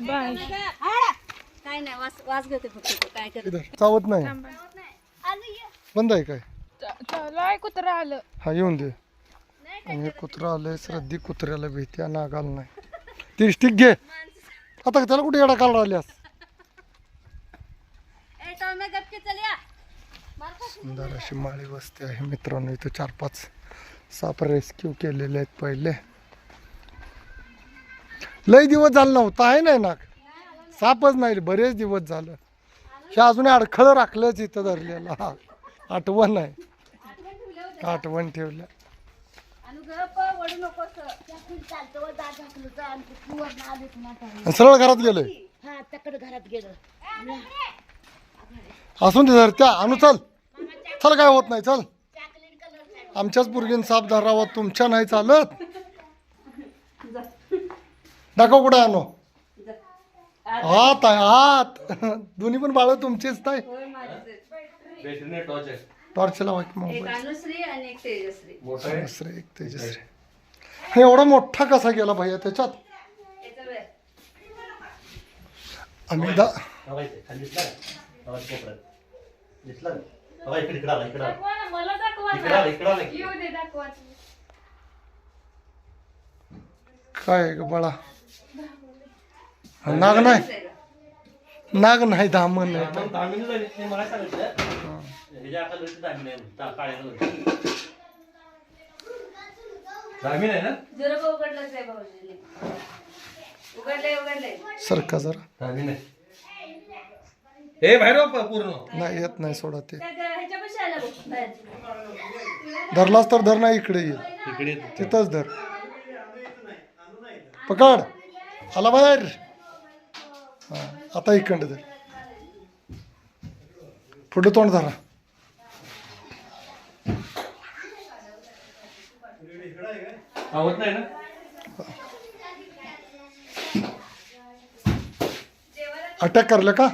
Bye. काय नाही वास वास घेते फक्त तो, काय करत? इधर चावत नाही. बंद आहे काय? कुत्रा आलं. हा येऊन दे. आणि कुत्रा आलंय श्रद्धी कुत्र्याला भीती आणि नागाला नाही. ती स्टिक घे. आता त्याला कुठे येडा काढ आल्यास ए टॉमे गपके चल या. सुंदर अशी माळी वस्ती आहे मित्रांनो. इथं चार पाच साप रेस्क्यू केलेले आहेत पहिले. लय दिवस झालं नव्हता आहे नाही ना? सापच नाही बरेच दिवस झालं. हे अजून अडखळ राखलंच इथं धरलेलं. हा आठवण आहे आठवण आणि सरळ घरात गेलोय? हा तकड घरात गेलं. असून ते धरत्या आणू चल. चल काय होत नाही चल. आमच्याच पुरगीन साप धरावा तुमच्या नाही चालत. दाखव कुठे आणू हात आहे हात दोन्ही पण बाळ तुमचीच बॅटरीने टॉर्च आहे. टॉर्च लावा की एक मोबाईल. अनुश्री आणि एक तेजश्री. मोठा आहे? दुसरे एक तेजश्री. हे एवढा मोठा कसा गेला भैया त्याच्यात? याचा वेळ. आम्ही दा बघा इथे, खाली दिसला? का? बघा इथे कोपऱ्यात. दिसला? का? बघा इकडे इकडे आला इकडे आला. मला दाखवा इकडे आला इकडे आला. येऊ दे दाखवा. काय ग बाळा? नाग नाही. नाग नाही दामन आहे. आहे ना? जरा उघडलंच आहे भाऊजीने उघडलंय उघडलंय. सरका जरा. दामिनी आहे. ए बाहेर हो प- पूर्ण. नाही येत नाही सोडा ते. त्या ग- ह्याच्यापाशी आला बघ बाहेर धरलास तर धर नाही इकडे ये. तिथंच धर. पकड. आला बाहेर. हा आता इकडं धर. पुढे तोंड धरा. आवत नाही ना? अटॅक करलं का?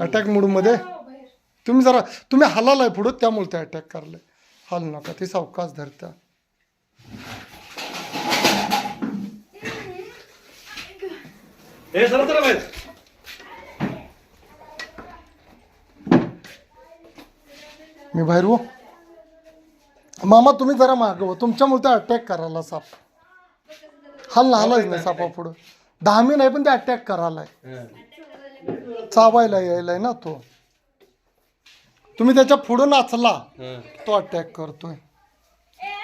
अटॅक मूडमध्ये? तुम्ही जरा तुम्ही हलालाय पुढं त्यामुळे ते अटॅक करले हाल नका ते सावकाश धरत्या ए सरळ बाहेर. मी बाहेर हो. मामा तुम्ही जरा मागं हो तुमच्यामुळे ते अटॅक करायला साप. हाल ना हालाच नाही सापा पुढं. दहा मी नाही पण ते अटॅक करायलाय. हं. चावायला यायलाय ना तो. तुम्ही त्याच्या पुढं नाचला हं. तो अटॅक करतोय.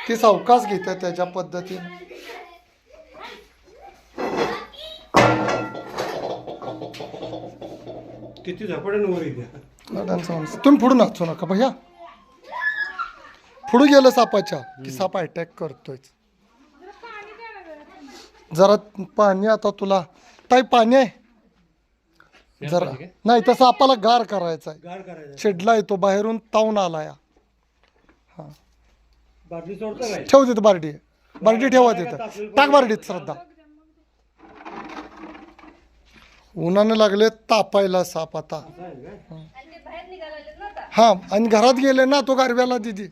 ते सावकाश घेते त्याच्या पद्धतीने. किती झपाट्याने वर येते. तुम्ही पुढे नाचू नका भैया पुढे गेलं सापाच्या की साप अटॅक करतोय जरा पाणी आता तुला. ताई पाणी आहे? जरा. नाही तर सापाला गार करायचा आहे गाड करायचा चिडलाय तो बाहेरून तावून आलाय बाटली सोडता काय? ठेव तिथं बारडी. बारडी ठेवा तिथं. टाक बारडीत श्रद्धा. उन्हानं लागले तापायला साप आता. हा आणि घरात गेले ना तो गारव्याला दिदी?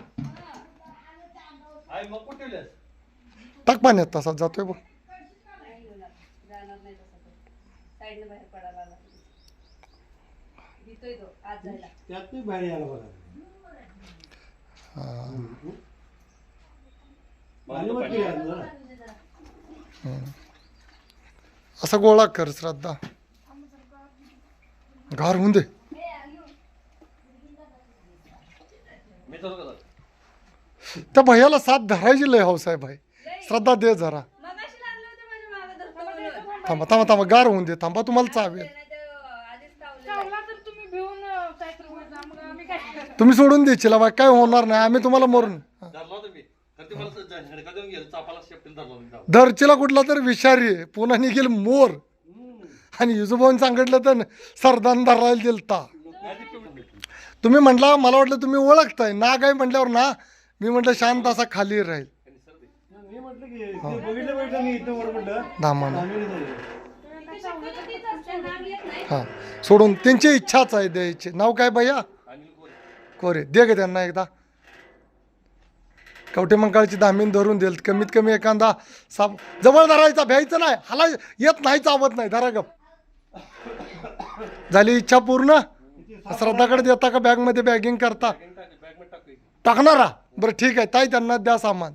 टाक पाण्यात तसा जातोय बघ. असा गोळा कर श्रद्धा. गार होऊन दे. त्या भैयाला साथ धरायची लय हौस आहे भाई. श्रद्धा दे जरा. मगाशी लागलं होतं माझ्या मागं धरतो म्हणून. थांबा थांबा. थांबा गार होऊन दे. थांबा तुम्हाला चावेल तुम्ही सोडून द्यायची बा काय होणार नाही. आम्ही तुम्हाला मरून. धरचीला कुठला तर विषारी. पुन्हा निघेल मोर. आणि युजुभाऊन सांगितलं तर सरदान धरायला दिलता. तुम्ही म्हटला मला वाटलं तुम्ही ओळखताय. नाग आहे म्हटल्यावर ना मी म्हटलं शांत असा खाली राहील. धामानं. हा. सोडून त्यांची इच्छाच आहे द्यायची. नाव काय भैया. कोरे. दे ग त्यांना एकदा. कवटे मंकाळची दामीन धरून देईल. कमीत कमी एखादा साप जवळ धरायचा भ्यायचं नाही. हाला येत नाही चावत नाही. धरा गप. झाली इच्छा पूर्ण? श्रद्धाकडे देता का बॅगमध्ये बॅगिंग करता? टाकणारा? बरं ठीक आहे. ताई त्यांना द्या सामान.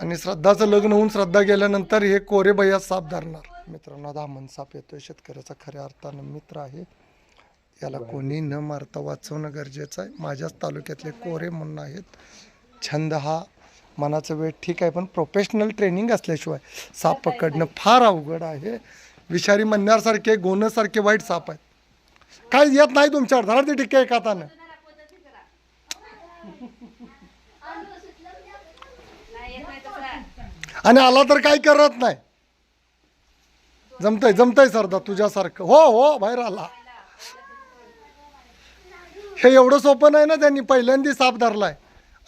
आणि श्रद्धाचं लग्न होऊन श्रद्धा गेल्यानंतर हे कोरे भैया साप धरणार. मित्रांनो दामन साप येतोय. शेतकऱ्याचा खऱ्या अर्थानं मित्र आहे. याला कोणी न मारता वाचवणं गरजेचं आहे. माझ्याच तालुक्यातले कोरे म्हणून आहेत. छंद हा मनाचा वेळ. ठीक आहे पण प्रोफेशनल ट्रेनिंग असल्याशिवाय साप पकडणं फार अवघड आहे. विषारी म्हणण्यासारखे गोणसारखे वाईट साप आहेत. काय येत नाही तुमच्यावर. धरा ते टिक्के एखादानं आणि आला तर काही करत नाही. जमतय जमतय सरदा तुझ्यासारखं. हो हो बाहेर आला. हे एवढं सोपं नाही ना त्यांनी पहिल्यांदा साप धरलाय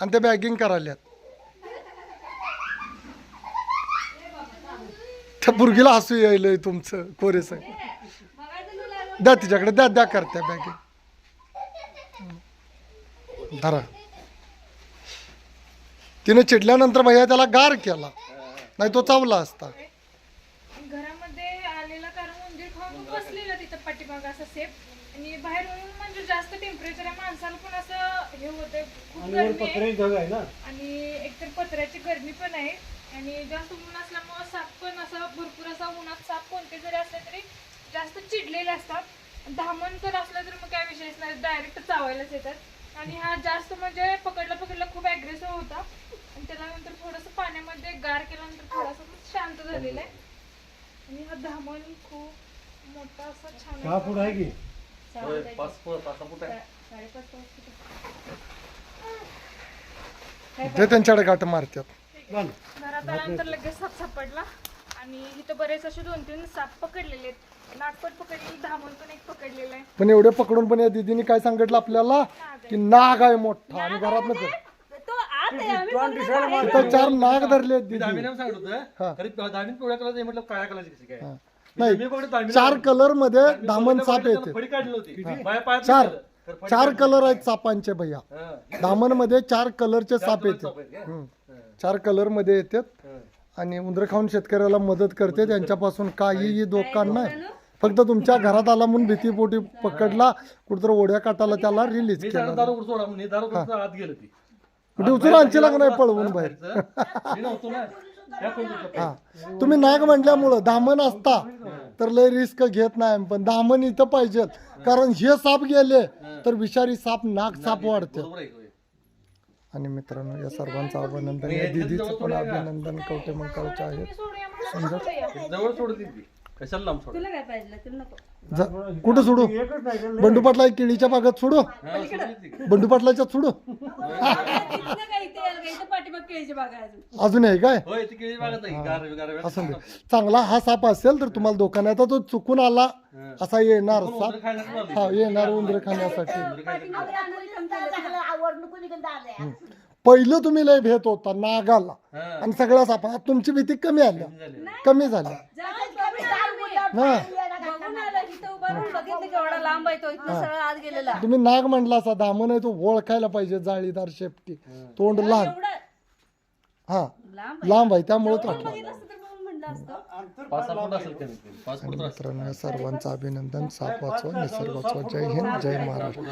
आणि ते बॅगिंग करायल्यात त्या बुरगीला हसू यायलंय तुमचं कोरेस द्या तिच्याकडे द्या द्या करत्या बॅगिंग धरा. तिने चिडल्यानंतर भैया त्याला गार केला. नाही तो चावला असता. घरामध्ये आलेला कारण उंदीर खाऊन बसलेला तिथं पाठीमाग असं सेफ आणि बाहेरून म्हणजे जास्त टेम्परेचर आहे माणसाला पण असं हे होतंय खूप आणि वर गरमी आहे. पत्र्याची ढग आहे ना. आणि एकतर पत्र्याची गरमी पण आहे. आणि जास्त ऊन असल्यामुळं साप पण असं भरपूर असा उन्हात साप कोणते जरी असले तरी जास्त चिडलेले असतात. धामण तर असलं तर मग काय विषयच नाही डायरेक्ट चावायलाच येतात. आणि हा जास्त म्हणजे पकडला पकडला खूप ॲग्रेसिव्ह होता. आणि त्याच्यानंतर थोडंसं पाण्यामध्ये गार केल्यानंतर थोडासा मग शांत झालेला आहे. आणि हा धामण खूप मोठा असा छान सहा फूट आहे की? होय, पाच फूट पाच सहा फूट आहे. साडेपाच पाच फुट. ते त्यांच्याकडे गाठ मारतात. घरात आल्यानंतर लगेच साप सापडला आणि इथं बरेच असे दोन तीन साप पकडलेले आहेत. नागपट पकडलेले धामण पण एक पकडलेलं आहे. पण एवढे पकडून पण या दिदीने काय सांगितलं आपल्याला? की नाग आहे मोठा आणि घरात तो आत आहे आम्ही तोंड दिसायला मार- तिथं चार नाग धरले आहेत मी दामिनी दिदी. सांगत हा. होतं तरी दामिनी पिवळ्या कलरची म्हटलं काळ्या कलरची कशी काय? नाही मी बघितलं दामिनी चार कलरमध्ये बघितलं, साप येते. फडी काढली होती. माझ्या पायात चार नाही गेलं. तर फडी चार काढली. कलर आहेत सापांचे भैया. हा. दामनमध्ये चार कलरचे साप कलरचे येतात साप आहेत काय? हम्म. चार कलरमध्ये येतात. हा. आणि उंदर खाऊन शेतकऱ्याला मदत करते. त्यांच्यापासून काहीही धोका नाही फक्त तुमच्या घरात आला म्हणून भीतीपोटी पकडला कुठतर ओढ्या काटाला त्याला रिलीज मी केला. त्यानं दारू सोडा म्हणून दारू कुठं आत गेलं ती. कुठे उचलून आणची लागणार पळवून बाहेर मी नव्हतो ना. त्या कोण होतं? हा तुम्ही नाग म्हटल्यामुळं दामन असता. तर लय रिस्क घेत नाही पण दामन इथं पाहिजे कारण हे साप गेले तर विषारी साप नाग साप वाढते. बरोबर आहे, होय. आणि मित्रांनो या सर्वांचं अभिनंदन. या दिदीचं पण अभिनंदन कवटे मंकावचे आहेत सोडूया. जवळ सोडत ती कशाला लांब सोड? तुला काय पाहिजे? तुला नको. जा- कुठं सोडू? एकच नाही का? बंडू पाटला केळीच्या बागात सोडू बंडू पाटलाच्या सोडू? तिथनं काय इथे यायला काय? इथं पाठीमाग केळीची बाग आहे अजून. अजून आहे काय? होय ती केळी बागत आहे. गार गार असं चांगला हा साप असेल तर तुम्हाला दुकानात आता तो चुकून आला असा येणार साप. हा येणार उंदर खाण्यासाठी पहिलं तुम्ही लय भेट होता नागाला. आणि सगळ्या सापा तुमची भीती कमी आल्या. कमी झाल्या. हा बघून आलं इथं उभं राहून बघितलं केवढा लांब आहे तो इथनं सरळ आत गेलेला. तुम्ही नाग म्हणला असा दामन आहे तो ओळखायला पाहिजे जाळीदार शेपटी. तोंड लहान एवढा हा. लांब लांब आहे त्यामुळे तो वाटला बघितलं असतं तर म्हणून म्हणलं असतं. पाच सहा फूट असेल कमीत कमी पाच फूट तर असेल. मित्रांनो या सर्वांचं अभिनंदन. साप वाचवा निसर्ग वाचवा. जय हिंद जय महाराष्ट्र.